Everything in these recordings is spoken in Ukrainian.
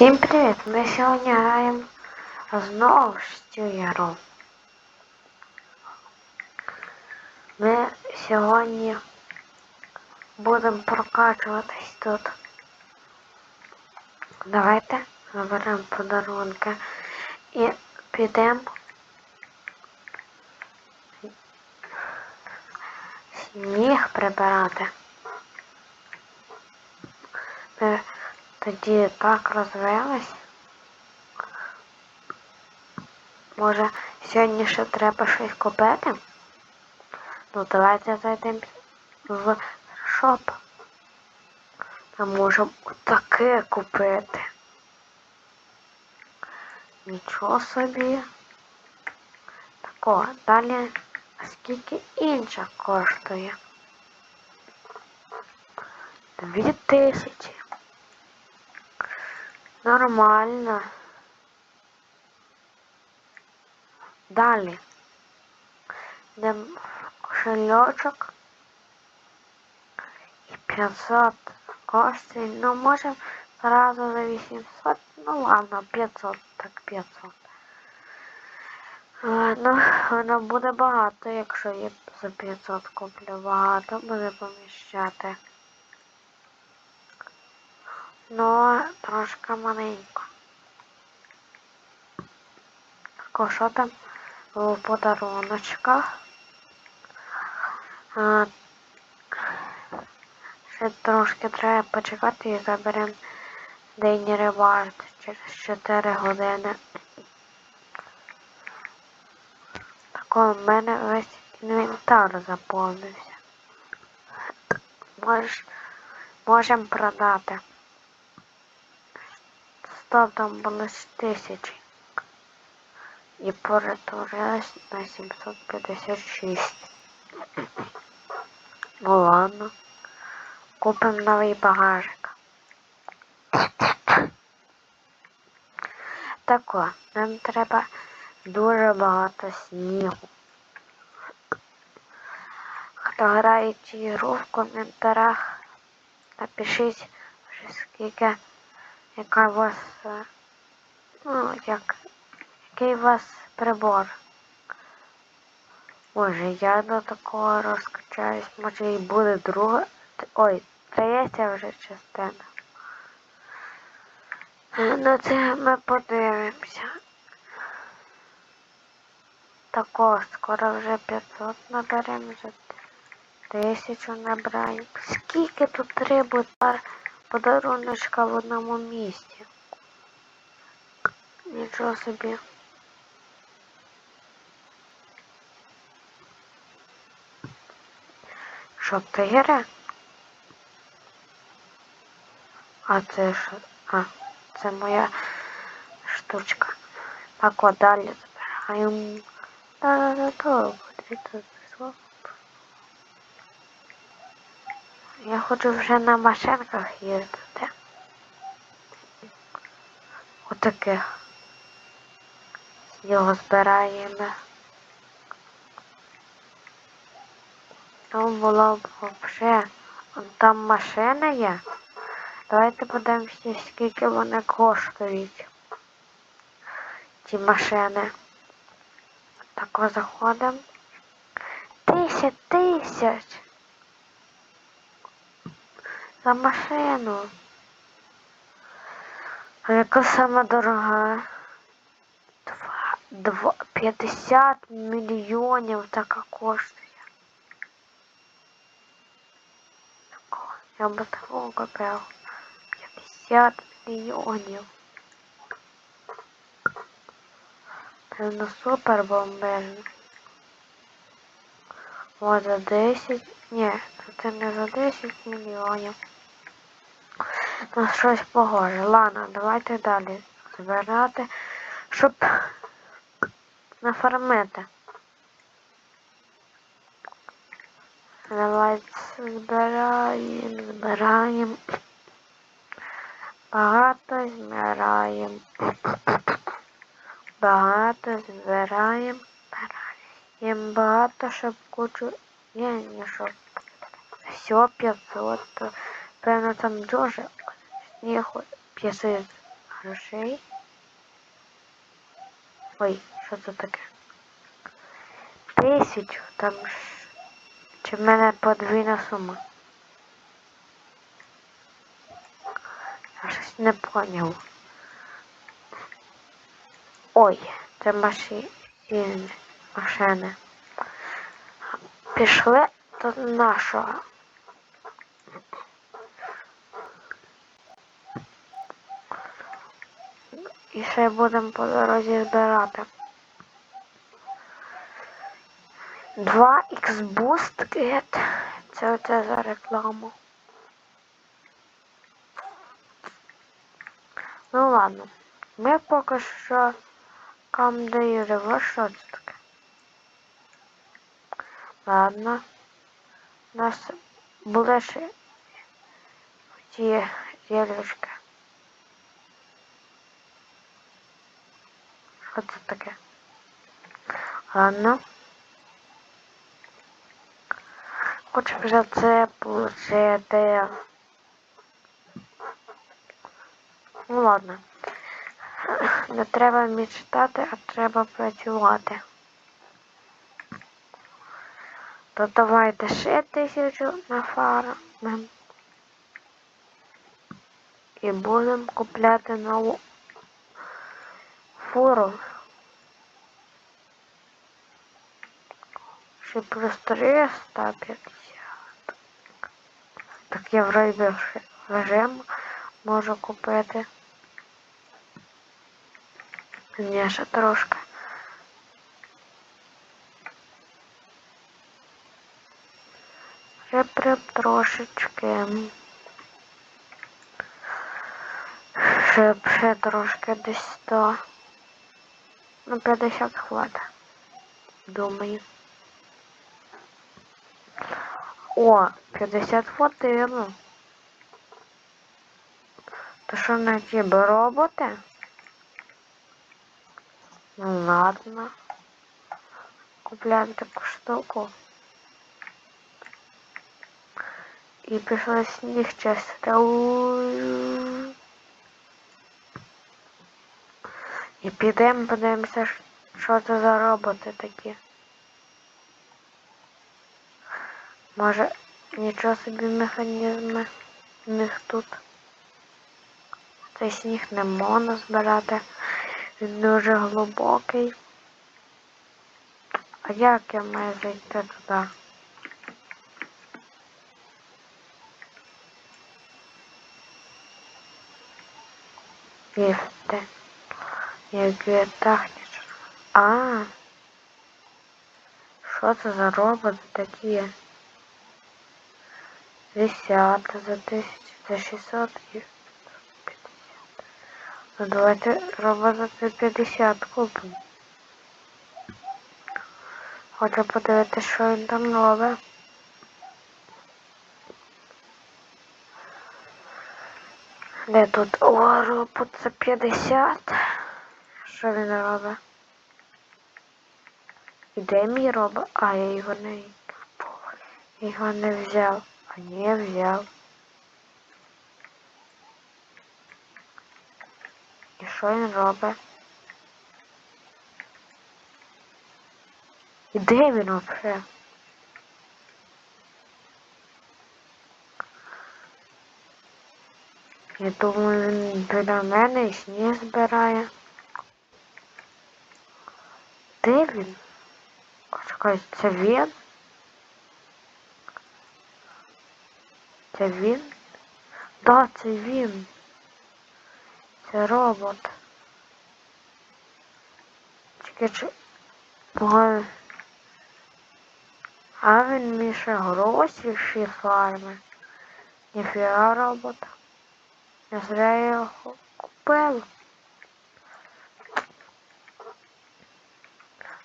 Всім привіт! Ми сьогодні граємо знову ж цю яру. Ми сьогодні будемо прокачуватись тут. Давайте заберемо подарунки і підемо сніг прибирати. Ми тоді так розвились. Може, сьогодні ще треба щось купити? Ну, давайте зайдемо в шоп. Ми можемо таке купити. Нічого собі. Тако, далі скільки інша коштує? Дві тисячі. Нормально. Далі. Йдемо в кошельочок. І 500 коштує. Ну, можемо зразу за 800. Ну ладно, 500, так 500. Ладно, воно буде багато, якщо я за 500 куплю. Багато буде поміщати. Ну, трошки маленько. Так, що там в подаруночках? А, ще трошки треба почекати і заберемо день ревард через 4 години. Тако в мене весь інвентар заповнився. Мож, можемо продати. Стоп, там було з тисячі. І перетворилась на 756. Ну ладно. Купимо новий багажик. Тако, нам треба дуже багато снігу. Хто грає цю ігру в коментарях, напишіть, скільки яка вас, е, ну, як, який у вас прибор. Може я до такого розкачаюсь, може і буде друга. Ой, третя вже частина. Е, На це ми подивимося. Тако, скоро вже 500 наберемо, вже тисячу набираємо. Скільки тут треба подаруночка в одному місці? Нічого собі. Чотири? А це що? А, це моя штучка. Так от далі збираємо. Та-та-та, Я хочу вже на машинках їздити. Отаких. Його збираємо. Там було б взагалі. Там машина є. Давайте подивимося, скільки вони коштують. Ці машини. Так заходимо. Тисяч тисяч. За машину. А яка сама дорога? Два, два, 50 мільйонів така коштує. Я би такого купив. 50 мільйонів. Ну супер бомбезно. О, за 10. Ні, це не за 10 мільйонів. Ну щось похоже. Ладно, давайте далі збирати, щоб нафармити. Давайте збираємо, збираємо. Багато збираємо. Багато збираємо. Збираємо багато, щоб кучу... Ні, не щоб. Все 500. Певно там дуже снігу 500. грошей. Ой, що це таке? Тисячу, там ж. Чи в мене подвійна сума? Я щось не поняв. Ой, це машини. Машини. Пішли до нашого. Ще будемо по дорозі збирати. 2 x Boost Get. Це оце за рекламу. Ну ладно. Ми поки що камдеюємо. Що це таке? Ладно. У нас були ще ті зілючки. Що це таке? Ладно. Хочу вже це получити. Ну ладно. Не треба мечтати, а треба працювати. То давайте ще тисячу на фармим. І будемо купляти нову фуру. Ще плюс 350. Так я в режим можу купити. Ні, ще трошки. Ще прям трошечки. Ще, ще трошки десь 100. Ну, 50 хватить. Думаю. О, 50 хватило. То що на тебе роботи? Ну ладно. Купляємо таку штуку. І пішли сніг чистити. І підемо, подивимося, що це за роботи такі. Може, нічого собі механізми в них тут. Цей сніг не можна збирати. Він дуже глибокий. А як я маю зайти туди? Ліфти. Які технічні. А. Що це за роботи такі? 50 за 1000, за 600 і 50. Ну давайте робот за 50 купимо. Хочу подивитися, що він там робить. Де тут? О, робот за 50. Що він робить? І де мій робот? А, я його не... Його не взяв. Не взяв. І що він де він вообще? Я думаю, він біля мене і сніг збирає. Де? Чекай, це він? Це він? Да, це він. Це робот. Чекай, чи... Ой. А він міше гроші фарми. Ніфіга робот. Я зря його купив.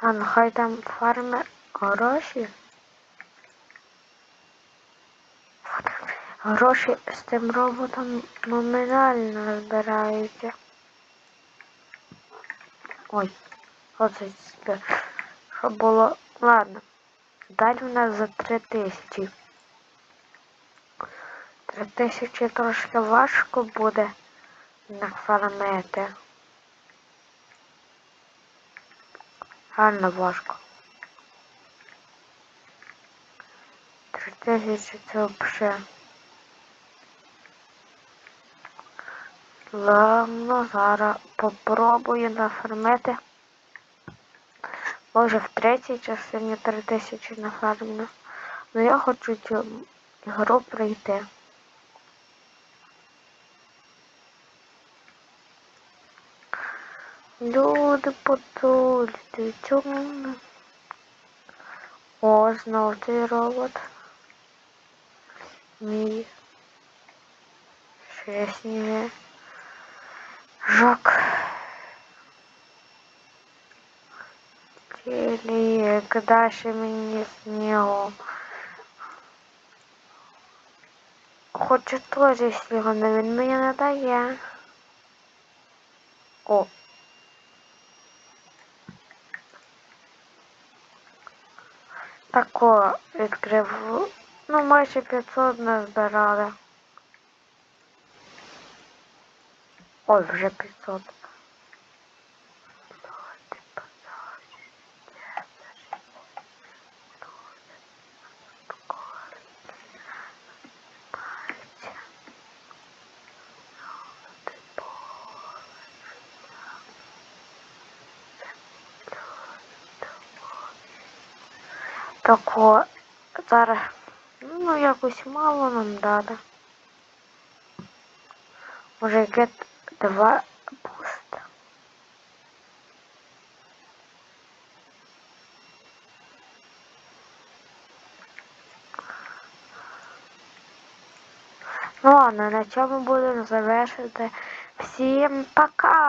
А ну хай там фарми гроші. Гроші з тим роботом номінально збираються. Ой, оце. Що було. Ладно. Далі у нас за три тисячі. Три тисячі трошки важко буде нафармити. Гарно важко. Три тисячі це взагалі. Ладно, зараз попробую нафармити. Може в третій частині 3000 нафармлю. Ну я хочу цю ігру пройти. Люди потульте, чому? О, знов цей робот. Мій. Ще сніги. Жок. Телек, дашь мені снігу. Хочу теж снігу, але він мені не. О. Тако відкрив. Ну, майже 500 назбирали. Ой, вже 500. Тако зараз ну якось мало нам дали. Яке два буста. Ну ладно, на цьому будемо завершити. Всім пока!